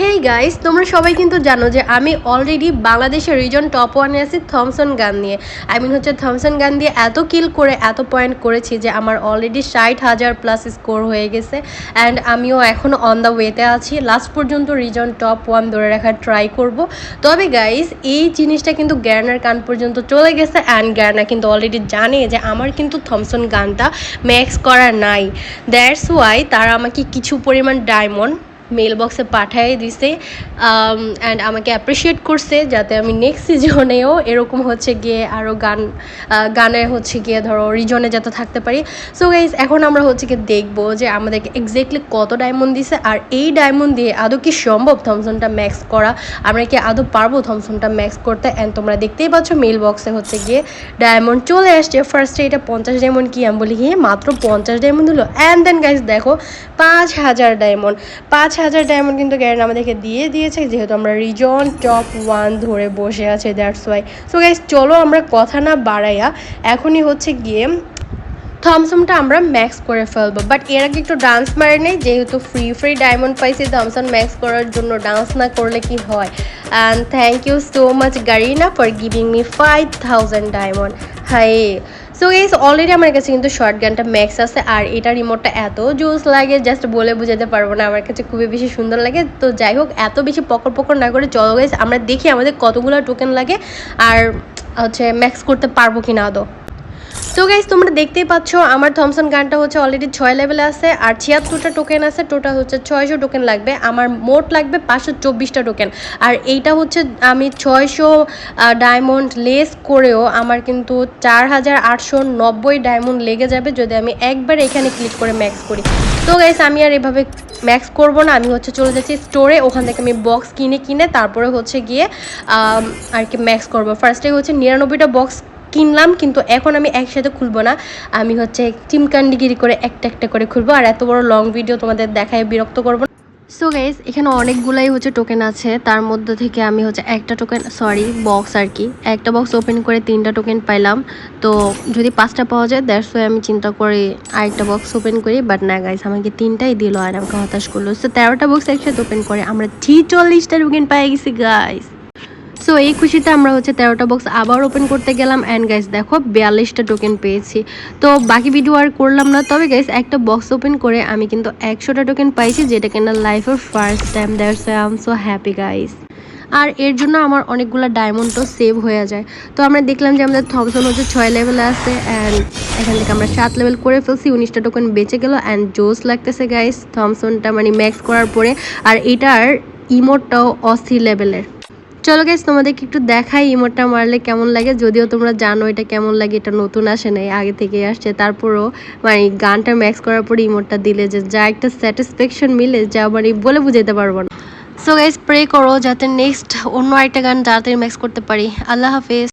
Hey guys তোমরা সবাই কিন্তু জানো যে আমি অলরেডি বাংলাদেশের রিজন টপ ওয়ানে আছি থমসন গান নিয়ে। আই মিন হচ্ছে থমসন গান দিয়ে এত কিল করে, এত পয়েন্ট করেছি যে আমার অলরেডি ষাট হাজার প্লাস স্কোর হয়ে গেছে। অ্যান্ড আমিও এখনও অন দ্য ওয়েতে আছি। লাস্ট পর্যন্ত রিজন টপ ওয়ান ধরে রাখার ট্রাই করব। তবে গাইস এই জিনিসটা কিন্তু গ্যারনার কান পর্যন্ত চলে গেছে। অ্যান্ড গ্যারনা কিন্তু অলরেডি জানে যে আমার কিন্তু থমসন গানটা ম্যাক্স করা নাই। দ্যাটস ওয়াই তারা আমাকে কিছু পরিমাণ ডায়মন্ড মেল বক্সে পাঠিয়ে দিছে অ্যান্ড আমাকে অ্যাপ্রিসিয়েট করছে যাতে আমি নেক্সট সিজনেও এরকম হচ্ছে গিয়ে আরও গান গানে হচ্ছে গিয়ে ধরো রিজনে যাতে থাকতে পারি। সো গাইজ এখন আমরা হচ্ছে গিয়ে দেখব যে আমাদেরকে এক্স্যাক্টলি কত ডায়মন্ড দিছে, আর এই ডায়মন্ড দিয়ে আদৌ কি সম্ভব থমসনটা ম্যাক্স করা? আমরা কি আদৌ পারব থমসনটা ম্যাক্স করতে? অ্যান্ড তোমরা দেখতেই পাচ্ছ মেল বক্সে হচ্ছে গিয়ে ডায়মন্ড চলে আসছে। ফার্স্টে এটা পঞ্চাশ ডায়মন্ড কি? আমি বলি গিয়ে মাত্র পঞ্চাশ ডায়মন্ড হলো। অ্যান্ড দেন গাইজ দেখো, পাঁচ হাজার ডায়মন্ড পাঁচ হাজার ডায়মন্ড কিন্তু গ্যারেন আমাদেরকে দিয়ে দিয়েছে, যেহেতু আমরা রিজন টপ ওয়ান ধরে বসে আছে দ্যাটস ওয়াই সো গাইজ চলো আমরা কথা না বাড়াইয়া এখনই হচ্ছে গিয়ে থমসনটা আমরা ম্যাক্স করে ফেলব। বাট এর আগে একটু ডান্স মারে নেই, যেহেতু ফ্রি ফ্রি ডায়মন্ড পাইছি থমসন ম্যাক্স করার জন্য ডান্স না করলে কি হয়? And thank you so much Garena for giving me five thousand diamond hi so S already আমার কাছে কিন্তু শর্ট গানটা ম্যাক্স আছে আর এটা রিমোটটা এত জুস লাগে জাস্ট বলে বোঝাতে পারব না। আমার কাছে খুবই বেশি সুন্দর লাগে। তো যাই হোক, এত বেশি পকর পকর না করে চলো গাইস আমরা দেখি আমাদের কতগুলো টোকেন লাগে আর হচ্ছে ম্যাক্স করতে পারব কি না আদৌ। তো গাইজ তোমরা দেখতেই পাচ্ছ, আমার থমসন গানটা হচ্ছে অলরেডি ছয় লেভেলে আছে, আর ছিয়াত্তরটা টোকেন আছে টোটাল হচ্ছে ছয়শো টোকেন লাগবে, আমার মোট লাগবে পাঁচশো চব্বিশটা টোকেন আর এইটা হচ্ছে আমি ছয়শো ডায়মন্ড লেস করেও আমার কিন্তু চার হাজার আটশো নব্বই ডায়মন্ড লেগে যাবে যদি আমি একবার এখানে ক্লিক করে ম্যাক্স করি। তো গাইস আমি আর এভাবে ম্যাক্স করব না, আমি হচ্ছে চলে যাচ্ছি স্টোরে ওখান থেকে আমি বক্স কিনে কিনে তারপরে হচ্ছে গিয়ে আর কি ম্যাক্স করব। ফার্স্টে হচ্ছে নিরানব্বইটা বক্স কিনলাম, কিন্তু এখন আমি একসাথে খুলবো না। আমি হচ্ছে চিমকান্ডিগিরি করে একটা একটা করে খুলবো, আর এত বড় লং ভিডিও তোমাদের দেখায় বিরক্ত করব সো গাইজ এখানে অনেকগুলাই হচ্ছে টোকেন আছে। তার মধ্যে থেকে আমি হচ্ছে একটা টোকেন সরি বক্স আর কি। একটা বক্স ওপেন করে তিনটা টোকেন পাইলাম। তো যদি পাঁচটা পাওয়া যায় ওয়াই আমি চিন্তা করি আরেকটা বক্স ওপেন করি। বাট না গাইজ আমাকে তিনটাই দিল আর আমাকে হতাশ করল। সো তেরোটা বক্স একসাথে ওপেন করে আমরা ছিচল্লিশটা টোকেন পাই গেছি গাইজ সো এই খুশিতে আমরা হচ্ছে তেরোটা বক্স আবার ওপেন করতে গেলাম অ্যান্ড গাইস দেখো বিয়াল্লিশটা টোকেন পেয়েছি। তো বাকি ভিডিও আর করলাম না, তবে গাইস একটা বক্স ওপেন করে আমি কিন্তু একশোটা টোকেন পাইছি যেটা কিনা লাইফের first time that's I am so happy guys আর এর জন্য আমার অনেকগুলো ডায়মন্ডও সেভ হয়ে যায়। তো আমরা দেখলাম যে আমাদের থমসন হচ্ছে ছয় লেভেলে আছে অ্যান্ড এখান থেকে আমরা সাত লেভেল করে ফেলছি, উনিশটা টোকেন বেঁচে গেল অ্যান্ড জোস লাগতেছে গাইস থমসনটা মানে ম্যাক্স করার পরে। আর এটার ইমোটটাও অসি লেভেলের চলো গেছ তোমাদেরকে একটু দেখাই ইমোটটা মারলে কেমন লাগে। যদিও তোমরা জানো এটা কেমন লাগে, এটা নতুন আসে নাই, আগে থেকে আসছে। তারপরও মানে গানটা ম্যাক্স করার পরে ইমোটটা দিলে যে যা একটা স্যাটিসফ্যাকশন মিলে, যা মানে বলে বুঝাতে পারব না। সো গাইজ প্রে করো যাতে নেক্সট অন্য একটা গান তাড়াতাড়ি ম্যাক্স করতে পারি। আল্লাহ হাফেজ।